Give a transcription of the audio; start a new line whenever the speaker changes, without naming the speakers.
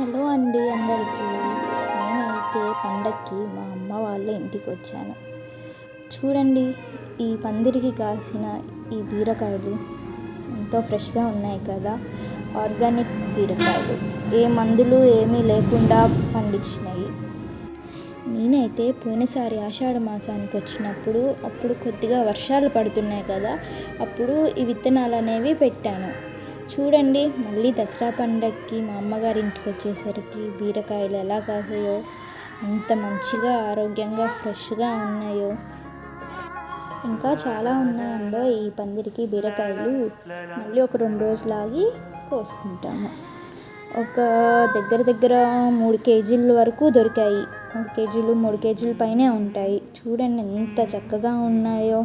Hello అండి అందరికీ. నేనైతే పండక్కి మా అమ్మ వాళ్ళ ఇంటికి వచ్చాను. చూడండి ఈ పందిరికి కాసిన ఈ బీరకాయలు ఎంతో ఫ్రెష్గా ఉన్నాయి కదా. ఆర్గానిక్ బీరకాయలు. ఏ మందులు ఏమీ లేకుండా పండించినాయి. నేనైతే పోయినసారి ఆషాఢ మాసానికి వచ్చినప్పుడు అప్పుడు కొద్దిగా వర్షాలు పడుతున్నాయి కదా అప్పుడు ఈ విత్తనాలు అనేవి పెట్టాను. చూడండి మళ్ళీ దసరా పండగకి మా అమ్మగారి ఇంటికి వచ్చేసరికి బీరకాయలు ఎలా కాసాయో ఎంత మంచిగా ఆరోగ్యంగా ఫ్రెష్గా ఉన్నాయో. ఇంకా చాలా ఉన్నాయండో ఈ పందిరికి బీరకాయలు. మళ్ళీ ఒక రెండు రోజులు ఆగి కోసుకుంటాము. ఒక దగ్గర దగ్గర మూడు కేజీల వరకు దొరికాయి. మూడు కేజీలు మూడు కేజీల పైనే ఉంటాయి. చూడండి ఎంత చక్కగా ఉన్నాయో.